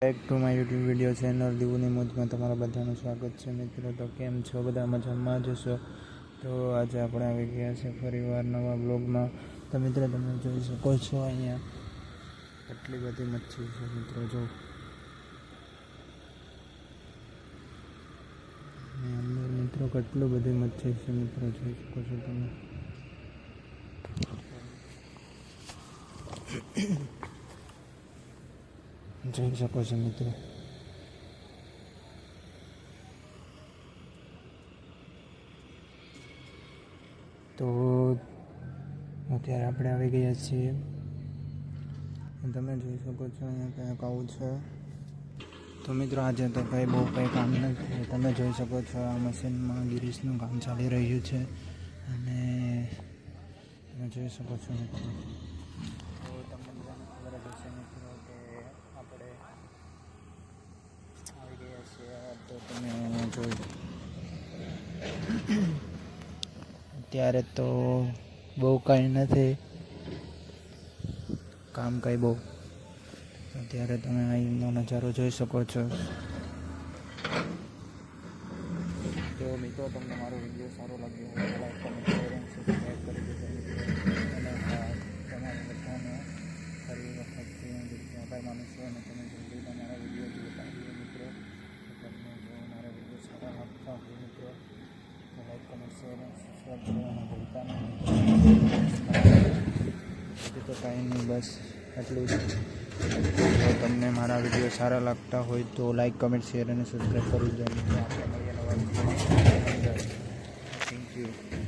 Back to my YouTube video channel દીવુની મોજમાં તમારા બધાનું સ્વાગત છે મિત્રો. તો કેમ છો? બધા મજામાં જશો તો આજે આપણે આવી ગયા છે ફરીવાર નવા બ્લોગમાં તો મિત્રો, તમે જોઈ શકો છો અહીંયા કેટલી બધી મચ્છી છે મિત્રો, જો. અંદર મિત્રો, કેટલું બધી મચ્છી છે મિત્રો, જોઈ શકો છો તમે. જોઈ શકો છો મિત્રો તો અત્યારે આપણે આવી ગયા છીએ. તમે જોઈ શકો છો અહીંયા કંઈક આવું છે. તો મિત્રો આજે તો કંઈ બહુ કંઈ કામ નથી. તમે જોઈ શકો છો આ મશીનમાં ગિરીશનું કામ ચાલી રહ્યું છે. અને તમે જોઈ શકો છો મિત્રો. તો તમને બધાને ખબર જ હશે મિત્રો કે આપણે આવી ગયા છીએ તો તમે જોઈ અત્યારે તો બહુ કાંઈ નથી. કામ કંઈ બહુ. અત્યારે તમે અહીંનો નજારો જોઈ શકો છો. તો મિત્રો, તમને મારો વીડિયો સારો લાગ્યો હોય like comment share and subscribe કરી દેજો અને તમારા બધાને ફરી વખત આભાર માનું છું અને તમે જલ્દી તમારા વીડિયો જોતા રહીએ મિત્રો તો તમને જો મારા વીડિયો સારા લાગતા હોય મિત્રો તો લાઈક કમેન્ટ શેર અને સબસ્ક્રાઈબ કરવાનું ભૂલતા નહીં બીજું તો કાંઈ નહીં બસ આટલું જ જો તમને મારા વીડિયો સારા લાગતા હોય તો લાઈક કમેન્ટ શેર અને સબસ્ક્રાઈબ કરી નવા થેન્ક યુ